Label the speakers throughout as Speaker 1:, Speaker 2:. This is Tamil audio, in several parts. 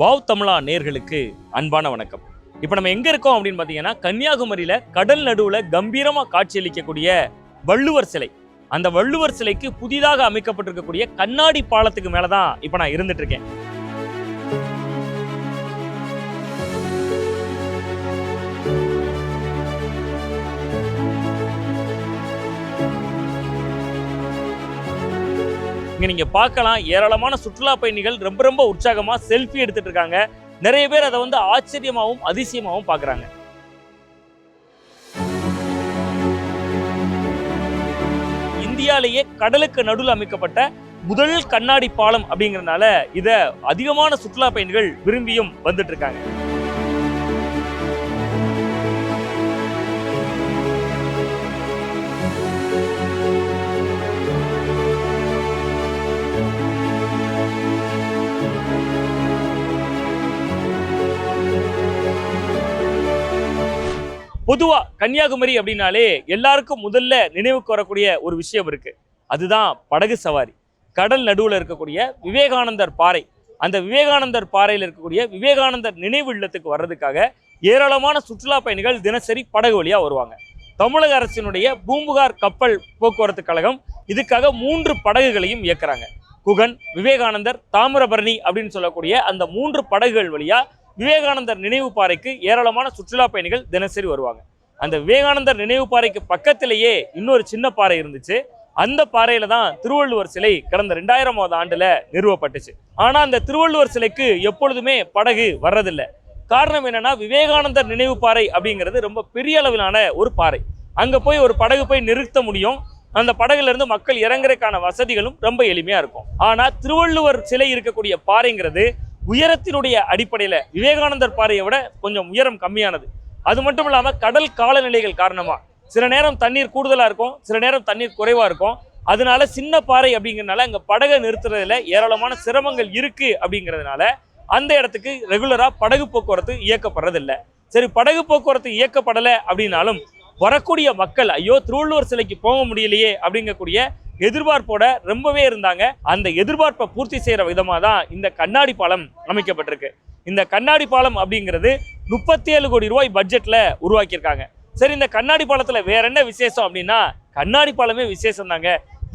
Speaker 1: வாவ் தமிழா நேர்களுக்கு அன்பான வணக்கம். இப்போ நம்ம எங்க இருக்கோம் அப்படின்னு பார்த்தீங்கன்னா கன்னியாகுமரியில கடல் நடுவுல கம்பீரமா காட்சியளிக்கக்கூடிய வள்ளுவர் சிலை. அந்த வள்ளுவர் சிலைக்கு புதிதாக அமைக்கப்பட்டிருக்கக்கூடிய கண்ணாடி பாலத்துக்கு மேலே தான் இப்போ நான் இருந்துட்டு இருக்கேன். இங்கே நீங்கள் பார்க்கலாம். ஏராளமான சுற்றுலா பயணிகள் ரொம்ப ரொம்ப உற்சாகமாக செல்ஃபி எடுத்துகிட்டு இருக்காங்க. நிறைய பேர் அதை வந்து ஆச்சரியமாகவும் அதிசயமாகவும் பார்க்குறாங்க. இந்தியாலேயே கடலுக்கு நடுவில் அமைக்கப்பட்ட முதல் கண்ணாடி பாலம் அப்படிங்கறதுனால இதை அதிகமான சுற்றுலா பயணிகள் விரும்பியும் வந்துட்டு இருக்காங்க. பொதுவாக கன்னியாகுமரி அப்படின்னாலே எல்லாருக்கும் முதல்ல நினைவுக்கு வரக்கூடிய ஒரு விஷயம் இருக்குது அதுதான் படகு சவாரி. கடல் நடுவில் இருக்கக்கூடிய விவேகானந்தர் பாறை. அந்த விவேகானந்தர் பாறையில் இருக்கக்கூடிய விவேகானந்தர் நினைவு இல்லத்துக்கு வர்றதுக்காக ஏராளமான சுற்றுலா பயணிகள் தினசரி படகு வழியாக வருவாங்க. தமிழக அரசினுடைய பூம்புகார் கப்பல் போக்குவரத்து கழகம் இதுக்காக மூன்று படகுகளையும் இயக்குறாங்க. குகன் விவேகானந்தர் தாமிரபரணி அப்படின்னு சொல்லக்கூடிய அந்த மூன்று படகுகள் வழியாக விவேகானந்தர் நினைவு பாறைக்கு ஏராளமான சுற்றுலா பயணிகள் தினசரி வருவாங்க. அந்த விவேகானந்தர் நினைவு பாறைக்கு பக்கத்திலேயே இன்னொரு சின்ன பாறை இருந்துச்சு. அந்த பாறையில தான் திருவள்ளுவர் சிலை கடந்த ரெண்டாயிரமாவது ஆண்டுல நிறுவப்பட்டுச்சு. ஆனா அந்த திருவள்ளுவர் சிலைக்கு எப்பொழுதுமே படகு வர்றதில்லை. காரணம் என்னன்னா விவேகானந்தர் நினைவு பாறை அப்படிங்கிறது ரொம்ப பெரிய அளவிலான ஒரு பாறை. அங்க போய் ஒரு படகு போய் நிறுத்த முடியும். அந்த படகுல இருந்து மக்கள் இறங்குறதுக்கான வசதிகளும் ரொம்ப எளிமையா இருக்கும். ஆனா திருவள்ளுவர் சிலை இருக்கக்கூடிய பாறைங்கிறது உயரத்தினுடைய அடிப்படையில் விவேகானந்தர் பாறையை விட கொஞ்சம் உயரம் கம்மியானது. அது மட்டும் இல்லாமல் கடல் காலநிலைகள் காரணமாக சில நேரம் தண்ணீர் கூடுதலாக இருக்கும் சில நேரம் தண்ணீர் குறைவாக இருக்கும். அதனால சின்ன பாறை அப்படிங்கிறதுனால அங்கே படகை நிறுத்துறதுல ஏராளமான சிரமங்கள் இருக்குது அப்படிங்கிறதுனால அந்த இடத்துக்கு ரெகுலராக படகு போக்குவரத்து இயக்கப்படுறதில்ல. சரி படகு போக்குவரத்து இயக்கப்படலை அப்படின்னாலும் வரக்கூடிய மக்கள் ஐயோ திருவள்ளுவர் சிலைக்கு போக முடியலையே அப்படிங்கக்கூடிய எதிர்பார்ப்போட ரொம்பவே இருந்தாங்க. அந்த எதிர்பார்ப்பை பூர்த்தி செய்கிற விதமாக தான் இந்த கண்ணாடி பாலம் அமைக்கப்பட்டிருக்கு. இந்த கண்ணாடி பாலம் அப்படிங்கிறது முப்பத்தி ஏழு கோடி ரூபாய் பட்ஜெட்டில் உருவாக்கியிருக்காங்க. சரி இந்த கண்ணாடி பாலத்தில் வேற என்ன விசேஷம் அப்படின்னா கண்ணாடி பாலமே விசேஷம் தாங்க.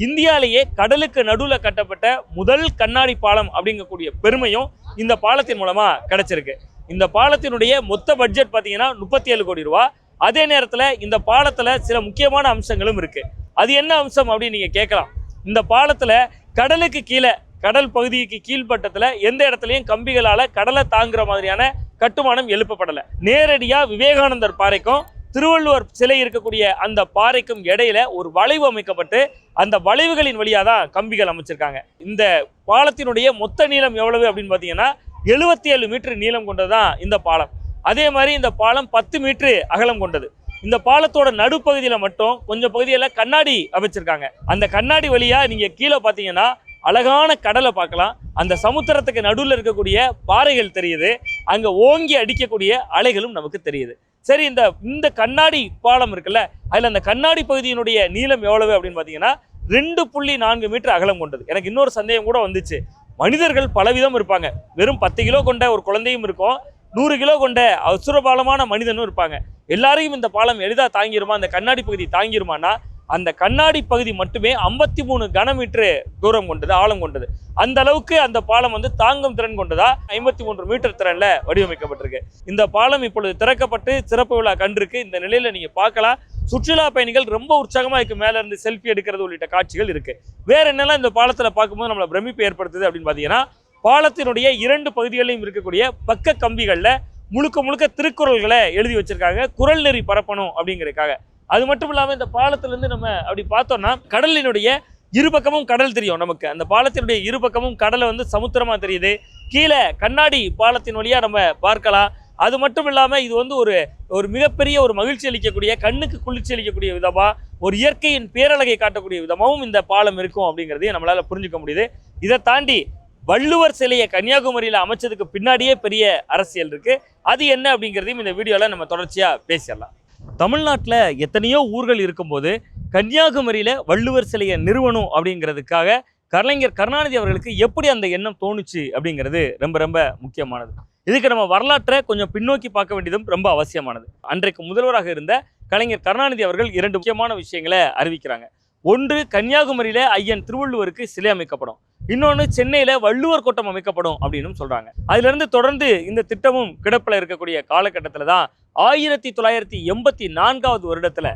Speaker 1: இந்தியாலேயே கடலுக்கு நடுவில் கட்டப்பட்ட முதல் கண்ணாடி பாலம் அப்படிங்கக்கூடிய பெருமையும் இந்த பாலத்தின் மூலமாக கிடைச்சிருக்கு. இந்த பாலத்தினுடைய மொத்த பட்ஜெட் பார்த்தீங்கன்னா முப்பத்தி ஏழு கோடி ரூபா. அதே நேரத்தில் இந்த பாலத்தில் சில முக்கியமான அம்சங்களும் இருக்குது அது என்ன அம்சம் அப்படின்னு நீங்கள் கேட்கலாம். இந்த பாலத்தில் கடலுக்கு கீழே கடல் பகுதிக்கு கீழ்பட்டத்தில் எந்த இடத்துலையும் கம்பிகளால் கடலை தாங்குற மாதிரியான கட்டுமானம் எழுப்பப்படலை. நேரடியாக விவேகானந்தர் பாறைக்கும் திருவள்ளுவர் சிலை இருக்கக்கூடிய அந்த பாறைக்கும் இடையில ஒரு வளைவு அமைக்கப்பட்டு அந்த வளைவுகளின் வழியாக தான் கம்பிகள் அமைச்சிருக்காங்க. இந்த பாலத்தினுடைய மொத்த நீளம் எவ்வளவு அப்படின்னு பார்த்தீங்கன்னா எழுபத்தி ஏழு மீட்டர் நீளம் கொண்டது தான் இந்த பாலம். அதே மாதிரி இந்த பாலம் பத்து மீட்டர் அகலம் கொண்டது. இந்த பாலத்தோட நடுப்பகுதியில் மட்டும் கொஞ்சம் பகுதியில் கண்ணாடி அமைச்சிருக்காங்க. அந்த கண்ணாடி வழியாக நீங்கள் கீழே பார்த்தீங்கன்னா அழகான கடலை பார்க்கலாம். அந்த சமுத்திரத்துக்கு நடுவில் இருக்கக்கூடிய பாறைகள் தெரியுது. அங்கே ஓங்கி அடிக்கக்கூடிய அலைகளும் நமக்கு தெரியுது. சரி இந்த இந்த கண்ணாடி பாலம் இருக்குல்ல அதில் அந்த கண்ணாடி பகுதியினுடைய நீளம் எவ்வளவு அப்படின்னு பார்த்தீங்கன்னா ரெண்டு புள்ளி நான்கு மீட்டர் அகலம் கொண்டது. எனக்கு இன்னொரு சந்தேகம் கூட வந்துச்சு. மனிதர்கள் பலவிதம் இருப்பாங்க. வெறும் பத்து கிலோ கொண்ட ஒரு குழந்தையும் இருக்கும். நூறு கிலோ கொண்ட அசுரபாலமான மனிதனும் இருப்பாங்க. எல்லாரையும் இந்த பாலம் எளிதாக தாங்கிருமா? அந்த கண்ணாடி பகுதி தாங்கிருமானா? அந்த கண்ணாடி பகுதி மட்டுமே ஐம்பத்தி மூணு கனமீட்டரு தூரம் கொண்டது ஆழம் கொண்டது. அந்த அளவுக்கு அந்த பாலம் வந்து தாங்கும் திறன் கொண்டதா? ஐம்பத்தி மூன்று மீட்டர் திறனில் வடிவமைக்கப்பட்டிருக்கு. இந்த பாலம் இப்பொழுது திறக்கப்பட்டு சிறப்பு விழா கண்டிருக்கு. இந்த நிலையில் நீங்கள் பார்க்கலாம். சுற்றுலா பயணிகள் ரொம்ப உற்சாகமாக இருக்கு மேலே இருந்து செல்ஃபி எடுக்கிறது உள்ளிட்ட காட்சிகள் இருக்குது வேறு என்னெல்லாம் இந்த பாலத்தில் பார்க்கும்போது நம்மளை பிரமிப்பு ஏற்படுத்துது அப்படின்னு பார்த்தீங்கன்னா பாலத்தினுடைய இரண்டு பகுதிகளிலும் இருக்கக்கூடிய பக்க கம்பிகளில் முழுக்க முழுக்க திருக்குறள்களை எழுதி வச்சிருக்காங்க. குரல் நெறி பரப்பணும் அப்படிங்கிறதுக்காக. அது மட்டும் இல்லாமல் இந்த பாலத்திலேருந்து நம்ம அப்படி பார்த்தோம்னா கடலினுடைய இரு பக்கமும் கடல் தெரியும் நமக்கு. அந்த பாலத்தினுடைய இரு பக்கமும் கடலை வந்து சமுத்திரமாக தெரியுது. கீழே கண்ணாடி பாலத்தின் வழியாக நம்ம பார்க்கலாம். அது மட்டும் இல்லாமல் இது வந்து ஒரு ஒரு மிகப்பெரிய ஒரு மகிழ்ச்சி அளிக்கக்கூடிய கண்ணுக்கு குளிர்ச்சி அளிக்கக்கூடிய விதமாக ஒரு இயற்கையின் பேரழகை காட்டக்கூடிய விதமாகவும் இந்த பாலம் இருக்கும் அப்படிங்கிறதையும் நம்மளால் புரிஞ்சுக்க முடியுது. இதை தாண்டி வள்ளுவர் சிலையை கன்னியாகுமரியில் அமைச்சதுக்கு பின்னாடியே பெரிய அரசியல் இருக்குது அது என்ன அப்படிங்கிறதையும் இந்த வீடியோவில் நம்ம தொடர்ச்சியாக பேசிடலாம். தமிழ்நாட்டில் எத்தனையோ ஊர்கள் இருக்கும்போது கன்னியாகுமரியில் வள்ளுவர் சிலையை நிறுவனம் அப்படிங்கிறதுக்காக கலைஞர் கருணாநிதி அவர்களுக்கு எப்படி அந்த எண்ணம் தோணுச்சு அப்படிங்கிறது ரொம்ப ரொம்ப முக்கியமானது. இதுக்கு நம்ம வரலாற்றை கொஞ்சம் பின்னோக்கி பார்க்க வேண்டியதும் ரொம்ப அவசியமானது. அன்றைக்கு முதல்வராக இருந்த கலைஞர் கருணாநிதி அவர்கள் இரண்டு முக்கியமான விஷயங்களை அறிவிக்கிறாங்க. ஒன்று கன்னியாகுமரியில் ஐயன் திருவள்ளுவருக்கு சிலை அமைக்கப்படும். இன்னொன்று சென்னையில் வள்ளுவர் கோட்டம் அமைக்கப்படும் அப்படின்னு சொல்கிறாங்க அதுலேருந்து தொடர்ந்து இந்த திட்டமும் கிடப்பில் இருக்கக்கூடிய காலகட்டத்தில் தான் ஆயிரத்தி தொள்ளாயிரத்தி எண்பத்தி நான்காவது வருடத்தில்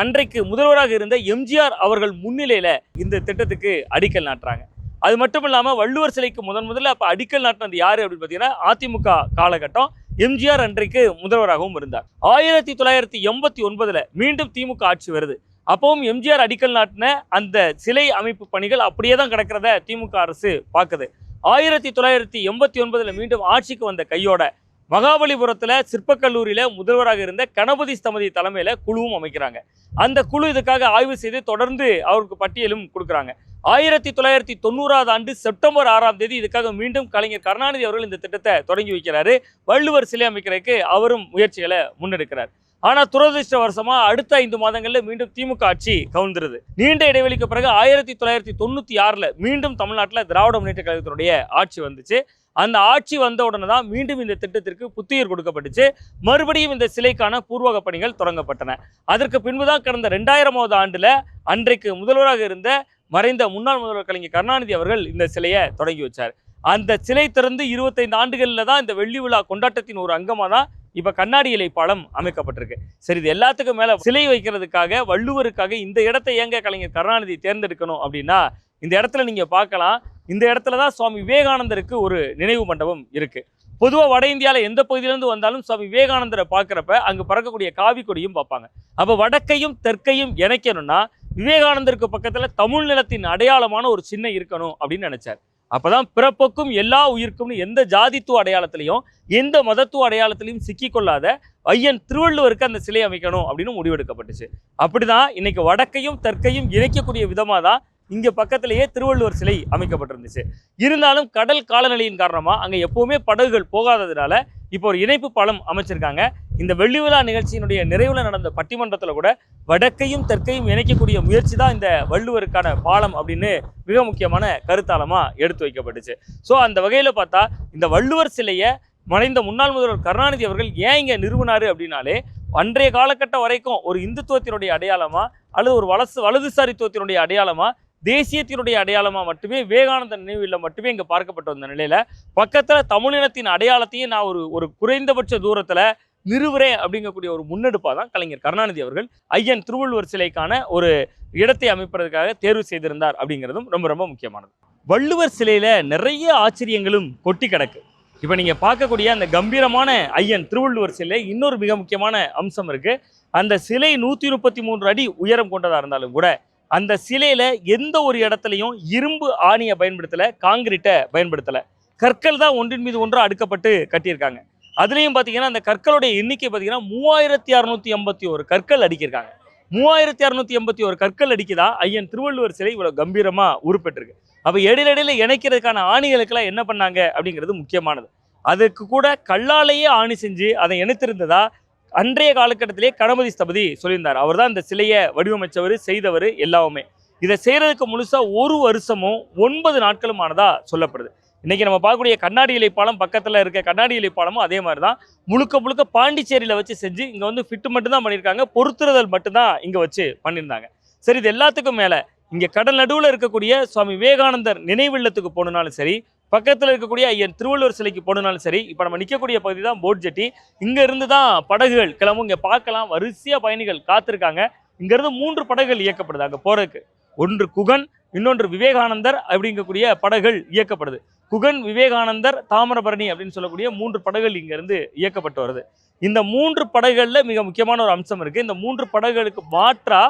Speaker 1: அன்றைக்கு முதல்வராக இருந்த எம்ஜிஆர் அவர்கள் முன்னிலையில் இந்த திட்டத்துக்கு அடிக்கல் நாட்டுறாங்க. அது மட்டும் இல்லாமல் வள்ளுவர் சிலைக்கு முதன் முதல்ல அப்போ அடிக்கல் நாட்டினது யார் அப்படின்னு பார்த்தீங்கன்னா அதிமுக காலகட்டம் எம்ஜிஆர் அன்றைக்கு முதல்வராகவும் இருந்தார். ஆயிரத்தி தொள்ளாயிரத்தி எண்பத்தி ஒன்பதில் மீண்டும் திமுக ஆட்சி வருது. அப்பவும் எம்ஜிஆர் அடிக்கல் நாட்டின அந்த சிலை அமைப்பு பணிகள் அப்படியே தான் கிடக்கிறத திமுக அரசு பார்க்குது. ஆயிரத்தி தொள்ளாயிரத்தி எண்பத்தி ஒன்பதில் மீண்டும் ஆட்சிக்கு வந்த கையோட மகாபலிபுரத்தில் சிற்பக்கல்லூரியில் முதல்வராக இருந்த கணபதி ஸ்தமதி தலைமையில் குழுவும் அமைக்கிறாங்க. அந்த குழு இதுக்காக ஆய்வு செய்து தொடர்ந்து அவருக்கு பட்டியலும் கொடுக்குறாங்க. ஆயிரத்தி தொள்ளாயிரத்தி தொண்ணூறாவது ஆண்டு செப்டம்பர் ஆறாம் தேதி இதுக்காக மீண்டும் கலைஞர் கருணாநிதி அவர்கள் இந்த திட்டத்தை தொடங்கி வைக்கிறாரு. வள்ளுவர் சிலை அமைக்கிறதுக்கு அவரும் முயற்சிகளை முன்னெடுக்கிறார். ஆனால் துரதிருஷ்டவசமாக அடுத்த ஐந்து மாதங்களில் மீண்டும் திமுக ஆட்சி கவுந்துருது. நீண்ட இடைவெளிக்கு பிறகு ஆயிரத்தி தொள்ளாயிரத்தி தொண்ணூற்றி ஆறில் மீண்டும் தமிழ்நாட்டில் திராவிட முன்னேற்ற கழகத்தினுடைய ஆட்சி வந்துச்சு. அந்த ஆட்சி வந்த உடனே தான் மீண்டும் இந்த திட்டத்திற்கு புத்துயிர் கொடுக்கப்பட்டுச்சு. மறுபடியும் இந்த சிலைக்கான பூர்வக பணிகள் தொடங்கப்பட்டன. அதற்கு பின்புதான் கடந்த ரெண்டாயிரமாவது ஆண்டில் அன்றைக்கு முதல்வராக இருந்த மறைந்த முன்னாள் முதல்வர் கலைஞர் கருணாநிதி அவர்கள் இந்த சிலையை தொடங்கி வச்சார். அந்த சிலை திறந்து இருபத்தைந்து ஆண்டுகளில் தான் இந்த வெள்ளி விழா கொண்டாட்டத்தின் ஒரு அங்கமாக தான் இப்போ கண்ணாடி இலை பாலம் அமைக்கப்பட்டிருக்கு. சரி இது எல்லாத்துக்கும் மேலே சிலை வைக்கிறதுக்காக வள்ளுவருக்காக இந்த இடத்தை ஏங்க கலைஞர் கருணாநிதி தேர்ந்தெடுக்கணும் அப்படின்னா இந்த இடத்துல நீங்கள் பார்க்கலாம். இந்த இடத்துல தான் சுவாமி விவேகானந்தருக்கு ஒரு நினைவு மண்டபம் இருக்குது பொதுவாக வட இந்தியாவில் எந்த பகுதியிலேருந்து வந்தாலும் சுவாமி விவேகானந்தரை பார்க்குறப்ப அங்கே பறக்கக்கூடிய காவி கொடியும் பார்ப்பாங்க. அப்போ வடக்கையும் தெற்கையும் இணைக்கணும்னா விவேகானந்தருக்கு பக்கத்தில் தமிழ் நிலத்தின் அடையாளமான ஒரு சின்னம் இருக்கணும் அப்படின்னு நினச்சார். அப்போதான் பிறப்புக்கும் எல்லா உயிர்க்கும்னு எந்த ஜாதித்துவ அடையாளத்திலையும் எந்த மதத்துவ அடையாளத்திலையும் சிக்கிக்கொள்ளாத ஐயன் திருவள்ளுவருக்கு அந்த சிலை அமைக்கணும் அப்படின்னு முடிவெடுக்கப்பட்டுச்சு. அப்படிதான் இன்னைக்கு வடக்கையும் தெற்கையும் இணைக்கக்கூடிய விதமாக தான் இங்கே பக்கத்திலேயே திருவள்ளுவர் சிலை அமைக்கப்பட்டிருந்துச்சு. இருந்தாலும் கடல் காலநிலையின் காரணமாக அங்கே எப்போவுமே படகுகள் போகாததுனால இப்போ ஒரு இணைப்பு பாலம் அமைச்சிருக்காங்க. இந்த வெள்ளி விழா நிகழ்ச்சியினுடைய நிறைவில் நடந்த பட்டிமன்றத்தில் கூட வடக்கையும் தெற்கையும் இணைக்கக்கூடிய முயற்சி தான் இந்த வள்ளுவருக்கான பாலம் அப்படின்னு மிக முக்கியமான கருத்தாளமாக எடுத்து வைக்கப்பட்டுச்சு. ஸோ அந்த வகையில் பார்த்தா இந்த வள்ளுவர் சிலையை மறைந்த முன்னாள் முதல்வர் கருணாநிதி அவர்கள் ஏன் இங்கே நிறுவினார் அப்படின்னாலே அன்றைய காலகட்டம் வரைக்கும் ஒரு இந்துத்துவத்தினுடைய அடையாளமாக அல்லது ஒரு வலசு வலதுசாரித்துவத்தினுடைய அடையாளமாக தேசியத்தினுடைய அடையாளமாக மட்டுமே விவேகானந்த நினைவில் மட்டுமே இங்கே பார்க்கப்பட்டு வந்த நிலையில் பக்கத்தில் தமிழினத்தின் அடையாளத்தையும் நான் ஒரு ஒரு குறைந்தபட்ச தூரத்தில் நிறுவுறேன் அப்படிங்கக்கூடிய ஒரு முன்னெடுப்பாக தான் கலைஞர் கருணாநிதி அவர்கள் ஐயன் திருவள்ளுவர் சிலைக்கான ஒரு இடத்தை அமைப்பதற்காக தேர்வு செய்திருந்தார் அப்படிங்கிறதும் ரொம்ப ரொம்ப முக்கியமானது. வள்ளுவர் சிலையில் நிறைய ஆச்சரியங்களும் கொட்டி கிடக்கு. இப்போ நீங்கள் பார்க்கக்கூடிய அந்த கம்பீரமான ஐயன் திருவள்ளுவர் சிலை இன்னொரு மிக முக்கியமான அம்சம் இருக்கு. அந்த சிலை நூற்றி முப்பத்தி மூன்று அடி உயரம் கொண்டதாக இருந்தாலும் கூட அந்த சிலையில் எந்த ஒரு இடத்துலையும் இரும்பு ஆணியை பயன்படுத்தலை காங்கிரீட்டை பயன்படுத்தலை. கற்கள் தான் ஒன்றின் மீது ஒன்றாக அடுக்கப்பட்டு கட்டியிருக்காங்க. அதுலேயும் பார்த்தீங்கன்னா அந்த கற்களுடைய எண்ணிக்கை பார்த்தீங்கன்னா மூவாயிரத்தி அறுநூத்தி எண்பத்தி ஒரு கற்கள் அடிக்கிருக்காங்க மூவாயிரத்தி அறநூற்றி எண்பத்தி ஒரு கற்கள் அடிக்குதா? ஐயன் திருவள்ளுவர் சிலை இவ்வளோ கம்பீரமாக உருப்பெற்றிருக்கு. அப்போ இடையில இடையில இணைக்கிறதுக்கான ஆணிகளுக்கெல்லாம் என்ன பண்ணாங்க? அப்படிங்கிறது முக்கியமானது. அதுக்கு கூட கல்லாலேயே ஆணி செஞ்சு அதை இணைத்திருந்ததா? அன்றைய காலகட்டத்திலே கணபதி ஸ்தபதி சொல்லியிருந்தார். அவர் தான் இந்த சிலையை வடிவமைச்சவர் செய்தவர் எல்லாமே. இதை செய்கிறதுக்கு முழுசாக ஒரு வருஷமும் ஒன்பது நாட்களும் ஆனதாக சொல்லப்படுது. இன்றைக்கி நம்ம பார்க்கக்கூடிய கண்ணாடி இலை பாலம் பக்கத்தில் இருக்க கண்ணாடி இலை பாலமும் அதே மாதிரி தான் முழுக்க முழுக்க பாண்டிச்சேரியில் வச்சு செஞ்சு இங்கே வந்து ஃபிட்டு மட்டும்தான் பண்ணியிருக்காங்க. பொருத்துறதல் மட்டும்தான் இங்கே வச்சு பண்ணியிருந்தாங்க. சரி இது எல்லாத்துக்கும் மேலே இங்கே கடல் நடுவில் இருக்கக்கூடிய சுவாமி விவேகானந்தர் நினைவில்லத்துக்கு போனாலும் சரி பக்கத்தில் இருக்கக்கூடிய ஐயன் திருவள்ளுவர் சிலைக்கு போனாலும் சரி இப்போ நம்ம நிற்கக்கூடிய பகுதி தான் போட் ஜெட்டி. இங்கேருந்து தான் படகுகள் கிளம்பும். இங்கே பார்க்கலாம். வரிசையாக பயணிகள் காத்திருக்காங்க. இங்கேருந்து மூன்று படகுகள் இயக்கப்படுது அங்கே போகிறதுக்கு ஒன்று குகன் இன்னொன்று விவேகானந்தர் அப்படிங்கக்கூடிய படகுகள் இயக்கப்படுது. குகன் விவேகானந்தர் தாமிரபரணி அப்படின்னு சொல்லக்கூடிய மூன்று படகுகள் இங்கேருந்து இயக்கப்பட்டு வருது. இந்த மூன்று படகுகளில் மிக முக்கியமான ஒரு அம்சம் இருக்குது இந்த மூன்று படகுகளுக்கு மாற்றா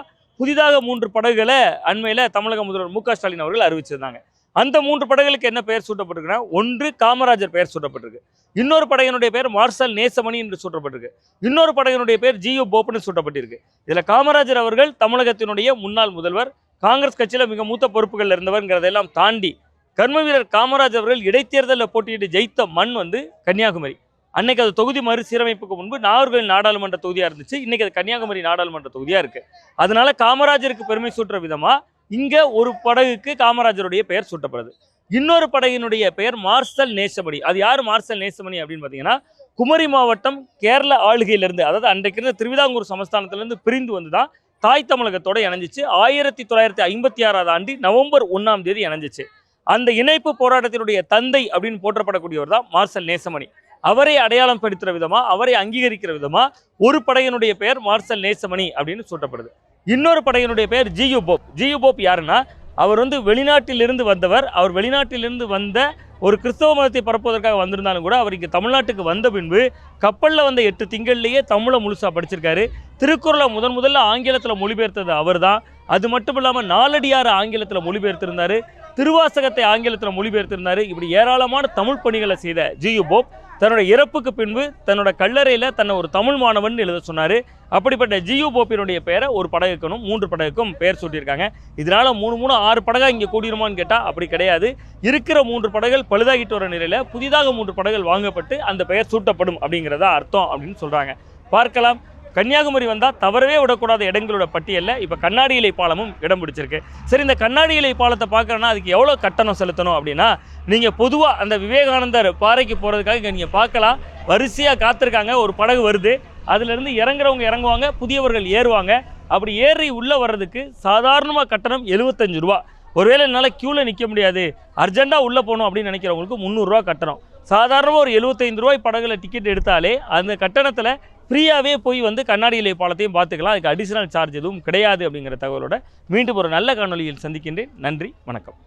Speaker 1: புதிதாக மூன்று படகுகளை அண்மையில் தமிழக முதல்வர் மு ஸ்டாலின் அவர்கள் அறிவிச்சிருந்தாங்க. அந்த மூன்று படகுகளுக்கு என்ன பெயர் சூட்டப்பட்டிருக்குன்னா ஒன்று காமராஜர் பெயர் சூட்டப்பட்டிருக்கு. இன்னொரு படகினுடைய பெயர் மார்சல் நேசமணி என்று சூட்டப்பட்டிருக்கு. இன்னொரு படகினுடைய பெயர் ஜியு போப்னு சூட்டப்பட்டிருக்கு. இதில் காமராஜர் அவர்கள் தமிழகத்தினுடைய முன்னாள் முதல்வர் காங்கிரஸ் கட்சியில் மிக மூத்த பொறுப்புகள் இருந்தவர்ங்கிறதெல்லாம் தாண்டி கர்ம வீரர் காமராஜ் அவர்கள் இடைத்தேர்தலில் போட்டியிட்டு ஜெயித்த மண் வந்து கன்னியாகுமரி. அன்னைக்கு அது தொகுதி மறுசீரமைப்புக்கு முன்பு நாகர்கோவில் நாடாளுமன்ற தொகுதியாக இருந்துச்சு. இன்னைக்கு அது கன்னியாகுமரி நாடாளுமன்ற தொகுதியாக இருக்குது அதனால காமராஜருக்கு பெருமை சூட்டுற விதமாக இங்கே ஒரு படகுக்கு காமராஜருடைய பெயர் சூட்டப்படுது. இன்னொரு படகினுடைய பெயர் மார்சல் நேசமணி. அது யார் மார்சல் நேசமணி அப்படின்னு பார்த்தீங்கன்னா குமரி மாவட்டம் கேரள ஆளுகையிலிருந்து அதாவது அன்றைக்கு இருந்த திருவிதாங்கூர் சமஸ்தானத்திலிருந்து பிரிந்து வந்து தான் தாய் தமிழகத்தோட இணைஞ்சிச்சு. ஆயிரத்தி தொள்ளாயிரத்தி ஐம்பத்தி ஆறாவது ஆண்டு நவம்பர் ஒன்றாம் தேதி இணைஞ்சிச்சு. அந்த இணைப்பு போராட்டத்தினுடைய தந்தை அப்படின்னு போற்றப்படக்கூடியவர் தான் மார்சல் நேசமணி. அவரை அடையாளம் படுத்துகிற விதமா அவரை அங்கீகரிக்கிற விதமா ஒரு படையினுடைய பெயர் மார்சல் நேசமணி அப்படின்னு சூட்டப்படுது. இன்னொரு படையினுடைய பெயர் ஜியு போப். ஜியு போப் யாருன்னா அவர் வந்து வெளிநாட்டிலிருந்து வந்தவர். அவர் வெளிநாட்டிலிருந்து வந்த ஒரு கிறிஸ்தவ மதத்தை பரப்புவதற்காக வந்திருந்தாலும் கூட அவர் இங்கே தமிழ்நாட்டுக்கு வந்த பின்பு கப்பலில் வந்த எட்டு திங்கள்லேயே தமிழை முழுசாக படிச்சிருக்காரு. திருக்குறளை முதன் முதல்ல ஆங்கிலத்தில் மொழிபெயர்த்தது அவர் தான் அது மட்டும் இல்லாமல் நாலடியார் ஆங்கிலத்தில் மொழிபெயர்த்திருந்தார். திருவாசகத்தை ஆங்கிலத்தில் மொழிபெயர்த்திருந்தார். இப்படி ஏராளமான தமிழ் பணிகளை செய்த ஜியு போப். தன்னோட இறப்புக்கு பின்பு தன்னோட கல்லறையில் தன்னை ஒரு தமிழ் மாணவன் எழுத சொன்னார். அப்படிப்பட்ட ஜியு போப்பினுடைய பெயரை ஒரு படகுக்கணும் மூன்று படகுக்கும் பெயர் சூட்டியிருக்காங்க. இதனால் மூணு மூணு ஆறு படகாக இங்கே கூடிருமான்னு கேட்டால் அப்படி கிடையாது. இருக்கிற மூன்று படகுகள் பழுதாகிட்டு வர நிலையில் புதிதாக மூன்று படகுகள் வாங்கப்பட்டு அந்த பெயர் சூட்டப்படும் அப்படிங்கிறதா அர்த்தம் அப்படின்னு சொல்கிறாங்க பார்க்கலாம். கன்னியாகுமரி வந்தால் தவறவே விடக்கூடாத இடங்களோட பட்டியலில் இப்போ கண்ணாடி இலை பாலமும் இடம் பிடிச்சிருக்கு. சரி இந்த கண்ணாடி இலை பாலத்தை பார்க்குறேன்னா அதுக்கு எவ்வளோ கட்டணம் செலுத்தணும் அப்படின்னா நீங்கள் பொதுவாக அந்த விவேகானந்தர் பாறைக்கு போகிறதுக்காக இங்கே நீங்கள் பார்க்கலாம். வரிசையாக காத்திருக்காங்க ஒரு படகு வருது. அதுலேருந்து இறங்குறவங்க இறங்குவாங்க புதியவர்கள் ஏறுவாங்க. அப்படி ஏறி உள்ளே வர்றதுக்கு சாதாரணமாக கட்டணம் எழுபத்தஞ்சு ரூபா. ஒருவேளை என்னால் க்யூவில் நிற்க முடியாது. அர்ஜெண்ட்டாக உள்ளே போகணும் அப்படின்னு நினைக்கிறவங்களுக்கு முந்நூறுரூவா கட்டணம். சாதாரணமாக ஒரு எழுபத்தைந்து ரூபாய் படகுல டிக்கெட் எடுத்தாலே அந்த கட்டணத்தில் ஃப்ரீயாகவே போய் வந்து கண்ணாடி இலை பாலத்தையும் பார்த்துக்கலாம். அதுக்கு அடிஷனல் சார்ஜ் எதுவும் கிடையாது அப்படிங்கிற தகவலோட மீண்டும் ஒரு நல்ல காணொளியில் சந்திக்கின்றேன். நன்றி வணக்கம்.